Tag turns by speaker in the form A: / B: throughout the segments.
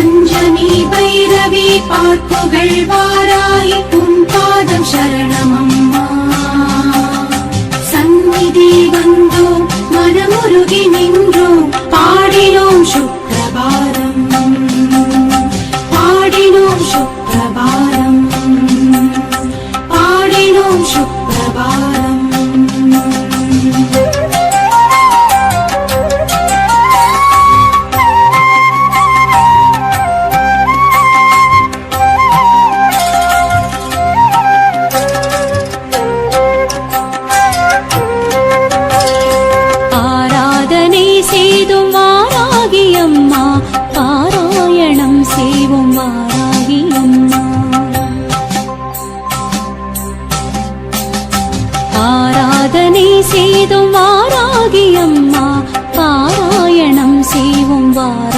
A: பஞ்சமி பைரவி பார்ப்புகள் வாராய் உன் பாதம் சரணமம்மா. சந்நிதி வந்தோம் மனமுருகி நின்றோம் பாடினோம் சுப்பிரபாரம் பாடினோம் சுப்பிரபாரம் பாடினோம் சுப்பிரபாரம்
B: தெய்வம் செய்வோம் அம்மா. ஆராதனை செய்தும் வாராகி அம்மா. பாராயணம் செய்வோம் வாராகி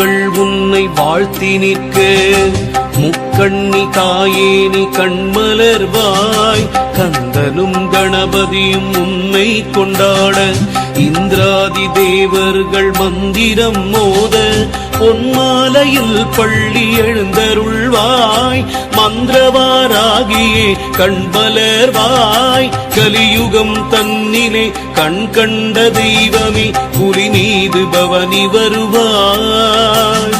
C: மும்மூர்த்திகள் உன்னை வாழ்த்தி நிற்க. முக்கண்ணி தாயேனி கண்மலர்வாய். கந்தனும் கணபதியும் உன்னை கொண்டாட. இந்திராதி தேவர்கள் மந்திரம் மோத பொன்மாலையில் பள்ளி எழுந்தருள்வாய். மந்திரவாராகியே கண்பலர்வாய். கலியுகம் தன்னிலே கண் கண்ட தெய்வமே புலி மீது பவனி வருவாய்.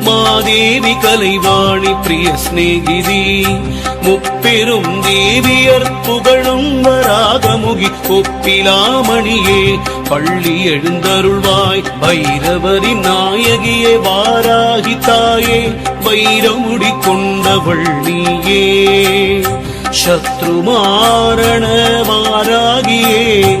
C: மாதேவி கலைவாணி பிரிய சிநேகிதி. முப்பெரும் தேவியர் புகழும் வராகமுகி ஒப்பிலாமணியே. பள்ளி எழுந்தருள்வாய் பைரவரின் நாயகியே வாராகி தாயே வைரமுடி கொண்டவள் நீயே. சத்ருமாரண வாராகியே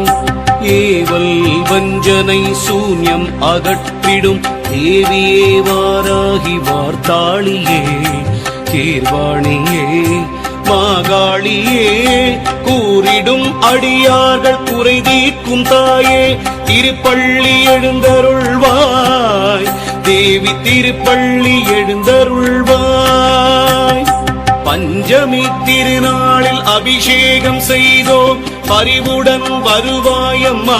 C: வஞ்சனை சூன்யம் அகற்றிடும். தேவியே வாராகி வார்த்தாளியே கீர்வாணியே மாகாளியே கூறிடும் அடியார்கள் குறை தீர்க்கும் தாயே. திருப்பள்ளி எழுந்தருள்வாய் தேவி திருப்பள்ளி எழுந்தருள்வாய். பஞ்சமி திருநாளில் அபிஷேகம் செய்தோம். பரிவுடன் வருவாயம்மா.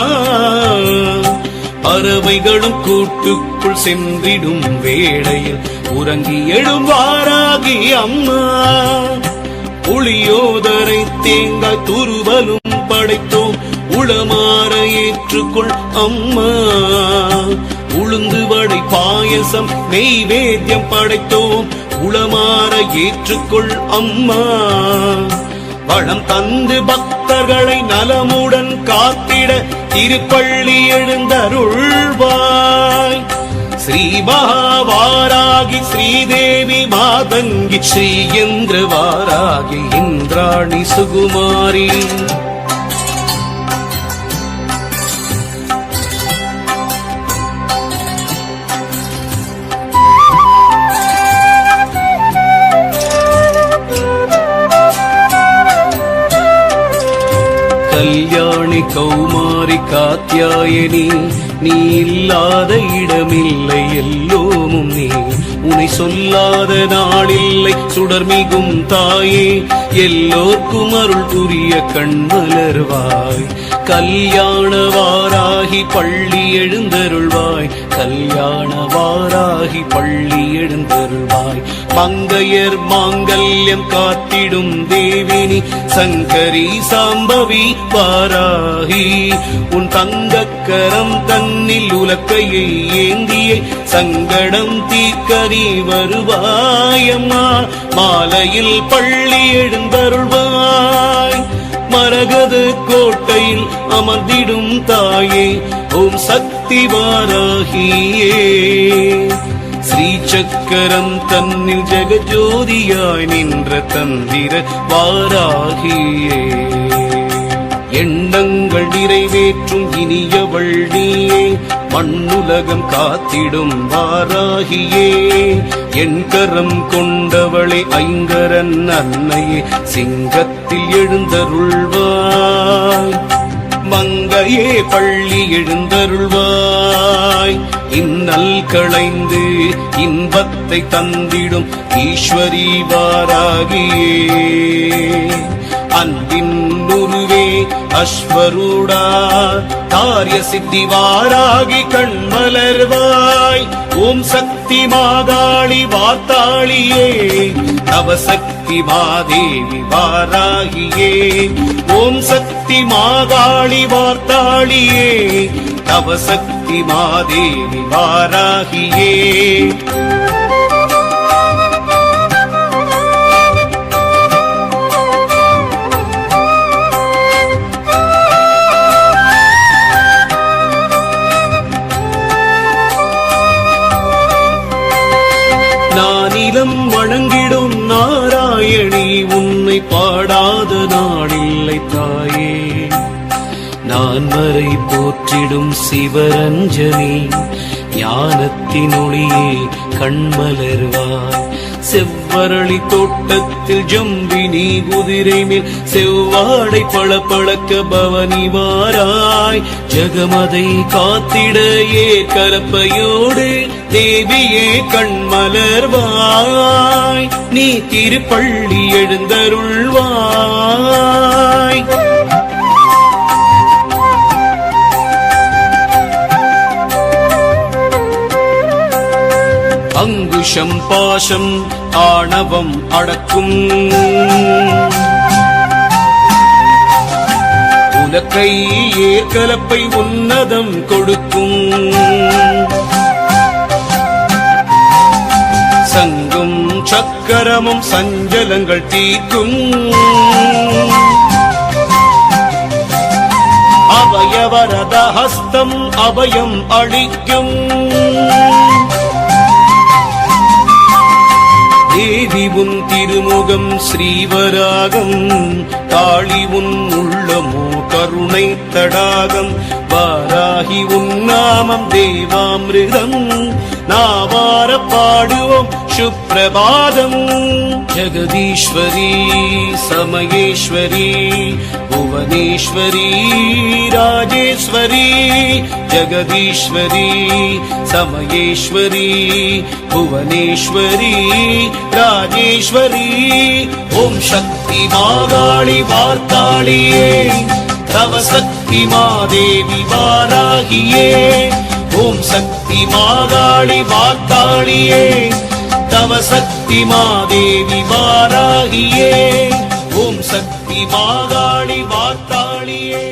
C: பறவைகளும் கூட்டுக்குள் சென்றிடும் வேளையில் உறங்கி எழுவாராகி அம்மா. புளியோதரை தேங்காய் துருவலும் படைத்தோம். உளமாற ஏற்றுக்கொள் அம்மா. உளுந்து வடை பாயசம் நெய்வேத்தியம் படைத்தோம். உளமாற ஏற்றுக்கொள் அம்மா. வளம் தந்து பக்தர்களை நலமுடன் காத்திட திருப்பள்ளி எழுந்தருள்வாய். ஸ்ரீ மகாவாராகி ஸ்ரீதேவி மாதங்கி ஸ்ரீ ஸ்ரீயந்திர வாராகி இந்திராணி சுகுமாரி. கல்யாணி கௌமாரி காத்தியாயனி நீ இல்லாத இடமில்லை எல்லோமும் நீ. உனை சொல்லாத நாளில்லை சுடர்மிகும் தாயே. எல்லோர்க்கும் அருள் புரிய கண்மலர்வாய். கல்யாண வாராகி பள்ளி எழுந்தருள்வாய். கல்யாண வாராகி பள்ளி எழுந்தருள்வாய். மங்கையர் மாங்கல்யம் காத்திடும் தேவினி சங்கரி சாம்பவி வாராகி உன் தங்கக்கரம் தன்னில் உலக்கையை ஏந்திய சங்கடம் தீக்கரி வருவாயம்மா. மாலையில் பள்ளி எழுந்தருள்வாய். மரகத கோட்டையில் அமர்ந்திடும் தாயே ஓம் சக்தி வாராகியே. ஸ்ரீ சக்கரம் தன்னில் ஜெகஜோதியாய் நின்ற தந்திர வாராகியே. எண்ணங்கள் நிறைவேற்றும் இனியவள் நீயே மண்ணுலகம் காத்திடும் வாராகியே. என் கரம் கொண்டவளை ஐங்கரன் அன்னையே சிங்கத்தில் எழுந்தருள்வாய். மங்கையே பள்ளி எழுந்தருள்வாய். இன்னல் களைந்து இன்பத்தை தந்திடும் ஈஸ்வரி வாராகியே. அஸ்வரூடா காரிய சித்தி வாராகி கண்மலர்வாய். ஓம் சக்தி மாதாளி வாத்தாளியே நவசக்தி மாதேவி வாராகியே. ஓம் சக்தி மாதாளி வார்த்தாளியே நவசக்தி மாதேவி வாராகியே. போற்றிடும் சிவரஞ்சனி ஞானத்தின் ஒளியே கண்மலர்வாய். செவ்வரளி தோட்டத்தில் ஜம்பினி குதிரை மேல் செவ்வாடை பளபளக்க பவனி வாராய். ஜகமதை காத்திட கலப்பையோடு தேவியே கண்மலர்வாய். நீ திருப்பள்ளி எழுந்தருள்வாய். அங்குஷம் பாசம் ஆணவம் அடக்கும். உலக்கை ஏற்கலப்பை உன்னதம் கொடுக்கும். சங்கும் சக்கரமும் சஞ்சலங்கள் தீர்க்கும். அவயவரத ஹஸ்தம் அபயம் அளிக்கும் தேவி உன் திருமுகம் ஸ்ரீவராகம். தாளி உன் உள்ளமோ கருணை தடாகம். வாராகி உன் நாமம் தேவாமிருதம். நாவார பாடுவோம் சுப்பிரபாதம். ஜெகதீஸ்வரி சமயேஸ்வரி புவனேஸ்வரி ராஜேஸ்வரி ஜெகதீஸ்வரி சமயேஸ்வரி புவனேஸ்வரி ராஜேஸ்வரி. ஓம் சக்தி மாகாளி வார்த்தாளியே தவ சக்தி மாதேவி வாராகியே. ஓம் சக்தி மாகாளி வாக்காளியே தவ நவசக்தி மாதேவி வாராகியே ஓம் சக்தி மாகாளி வாக்காளியே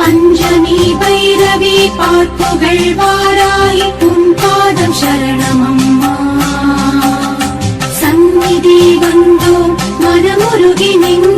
A: பஞ்சமி பைரவி பார்ப்புகள் வாராய் உன் பாதம் சரணமம்மா. சந்நிதி வந்தோம் மனமுருகி நின்று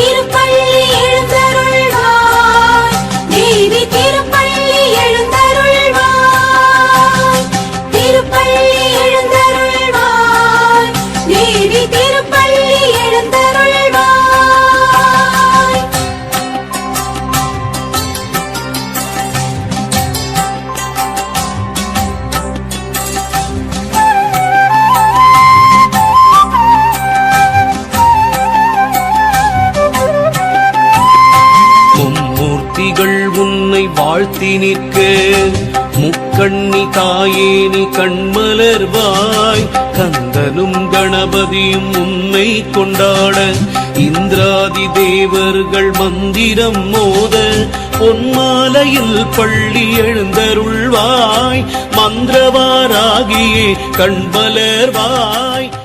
C: மும்மூர்த்திகள் உன்னை வாழ்த்தி நிற்க. முக்கண்ணி தாயே நீ கண்மலர்வாய் கந்தனும் கணபதியும் உன்னை கொண்டாட. இந்திராதி தேவர்கள் மந்திரம் மோத. பொன்மாலையில் பள்ளி எழுந்தருள்வாய். மந்திரவாராகியே கண்மலர்வாய்